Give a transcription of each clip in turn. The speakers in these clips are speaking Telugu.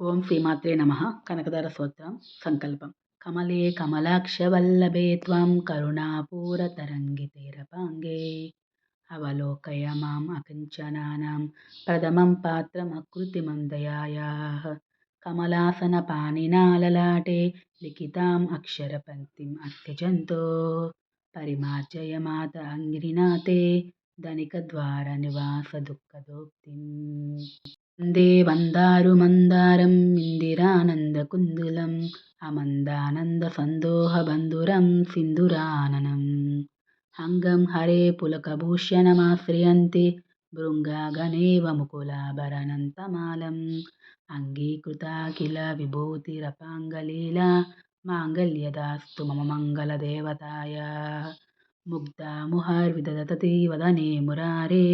ఓం శ్రీమాత్రే నమ. కనకదార స్తోత్రం సంకల్పం. కమలే కమలాక్షవల్లభే త్వం కరుణాపూరతరంగితేరపాంగే. అవలోకయ మాం అకించనానాం ప్రథమం పాత్రమకృతిమం దయాయాः. కమలాసనపాణినాలలాటే లిఖితాం అక్షరపంక్తిం అత్యజంతో. పరిమార్జయ మాత అంగిరినాథే ధనికద్వార నివాస దుఃఖదోక్తిం వందే వందారు మందారం ఇందిరానంద కుందులం అమందానంద ఇందిరానందకుందులం బంధురం సింధురాననం. అంగం హరే పులకభూషణమాశ్రయంతి భృంగాగణేవ ముకులాభరణంతమాలం. అంగీకృతాఖిల విభూతిరపాంగలీలా మాంగళ్యదాస్తు మమ మంగళదేవతాయ ముగ్ధాముహర్విదదతీ వదనే మురారే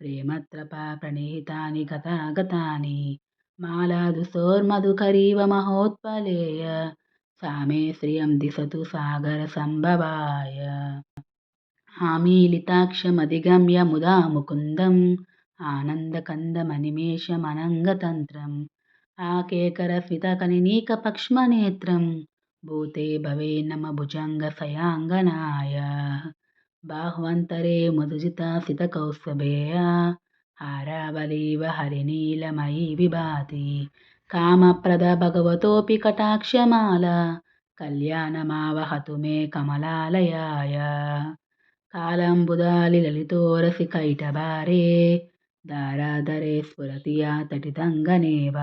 ప్రేమత్రపా ప్రణీతాని గతాగతాని మాలాదుసోర్మధుకరీవ మహోత్పలేయ సామే శ్రియం దిశతు సాగర సంభవాయ. ఆమీలితాక్షమధిగమ్య ముదా ముకుందం ఆనందకందమనిమేషమనంగతంత్రం ఆకేకరస్మితకనినీకపక్ష్మనేత్రం భూతే భవే నమ భుజంగ సయాంగనాయ. బాహ్వంతరే మధుజితా సితకౌస్తభేయా హారావలీవ హరినీలమయీ విభాతి కామప్రద భగవతోపి కటాక్షమాల కళ్యాణమావహతు మే కమలాలయాయ కాలంబుదాలి లలితోరసి కైటభారే దారాధరే స్ఫురతియా తటితంగనేవ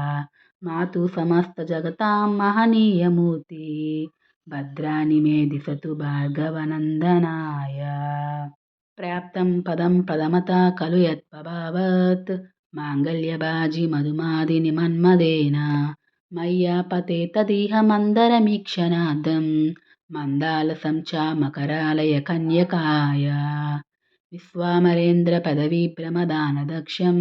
మాతు సమస్త జగతాం మహనీయమూర్తి భద్రాని మే దిశతు భార్గవనందనాయ ప్రాప్తం పదం పదమత ఖలు యత్పభావత్ మాంగళ్యబాజి మధుమాదిని మన్మదేన మయ్యాపతే తదిహ మందరమీక్షణార్థం మందాలసం చ మకరాలయ కన్యకాయ. విశ్వామరేంద్ర పదవీ పదవీభ్రమదానదక్షం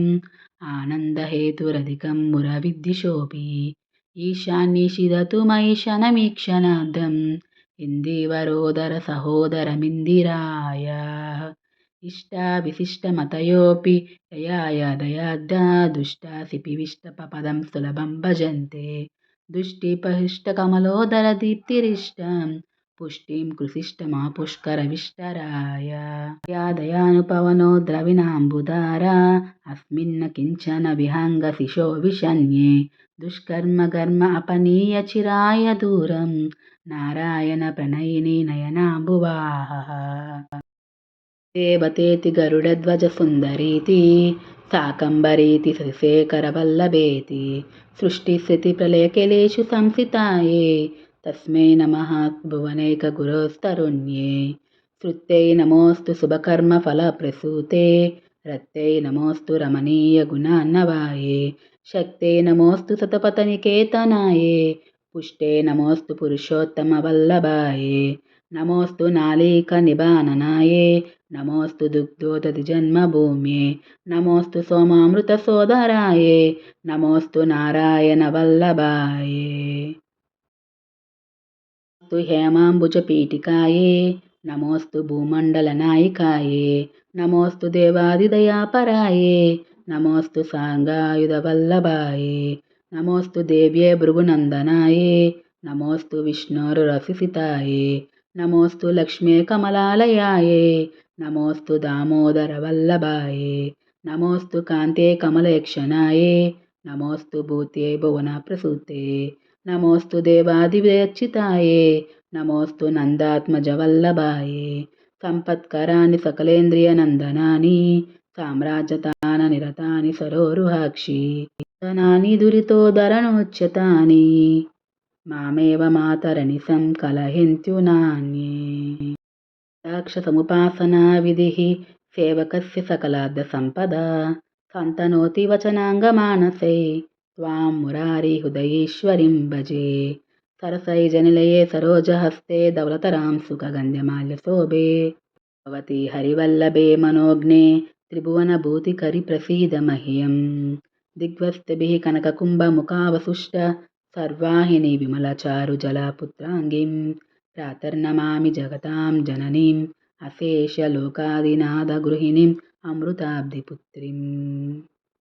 ఆనందహేతురధికం మురవిద్దిశోऽपि ఈశాన్యషిదతు మయి శనమీక్షణార్థం ఇందీవరోదర సహోదరమిందిరాయ. इष्टाविशिष्टमतयोऽपि ययाय दयाद्दा दुष्टासिपिविष्टपदं सुलभं भजन्ते दुष्टिपहिष्टकमलोदरदीप्तिरिष्टं पुष्टिं कृशिष्टमापुष्करविष्टराय या दयानुपवनो द्रविणाम्बुधारा अस्मिन्न किञ्चन विहङ्गशिशो विशन्ये दुष्कर्मकर्म अपनीय चिराय दूरं नारायणप्रणयिनी नयनाम्बुवाहः దేవతేతి గరుడధ్వజసుందరీతి సాకంబరీతి శశిశేఖరవల్లభేతి సృష్టిస్థితిప్రలయకిలేషు సంస్థితాయే తస్మై నమ భువనైకగురోస్తరుణ్యే శృత్తై నమోస్తు శుభకర్మఫలప్రసూతే రత్తై నమోస్తు రమణీయగుణాన్నవాయే శక్తే నమోస్తు సతపతనికేతనాయే పుష్టే నమోస్తు పురుషోత్తమవల్లభాయే నమోస్తు నాళీకనిబాననాయే నమోస్తు దుగ్ధోదతి జన్మభూమ్యే నమోస్తు సోమామృత సోదరాయే నమోస్తు నారాయణ వల్లభాయే. హేమాంబుజ పీఠికాయే నమోస్తు భూమండల నాయికాయే నమోస్తు దేవాదిదయాపరాయే నమోస్తు సాంగాయుధ వల్లభాయే నమోస్తు దేవ్యే భృగునందనాయే నమోస్తు విష్ణోరు రసిసితాయే నమోస్తు లక్ష్మీ కమలాలయాయే నమోస్తు దామోదర వల్లభాయే. నమోస్తు కాంతే కమలయక్షణాయే నమోస్తు భూతే భువన ప్రసూతే. నమోస్తు దేవాదివేర్చితాయే నమోస్తు నందాత్మజ వల్లభాయే. సంపత్కరాన్ని సకలేంద్రియ నందనాని. సామ్రాజ్యతాన నిరతాని సరోరుహాక్షి. ధనాని దురితోదరణోచ్యతాని. మామేవ మాతరణి సంకలహింత్యునాన్యే. राक्षसमुपासनाविधिः सेवकस्य सकलार्धसम्पदा सन्तनोति वचनाङ्गमानसे त्वां मुरारिहृदयीश्वरीं भजे सरसैजनिलये सरोजहस्ते धवलतरां सुखगन्ध्यमाल्यशोभे भवति हरिवल्लभे मनोज्ञे त्रिभुवनभूतिकरि मह्यं दिग्वस्तभिः कनककुम्भमुखावसुष्ट सर्वाहिनी विमलचारुजलापुत्राङ्गीं ప్రాతర్నమామి జగతాం జననీం అశేష లోకాదినాథ గృహిణీం అమృతాబ్ధిపుత్రిం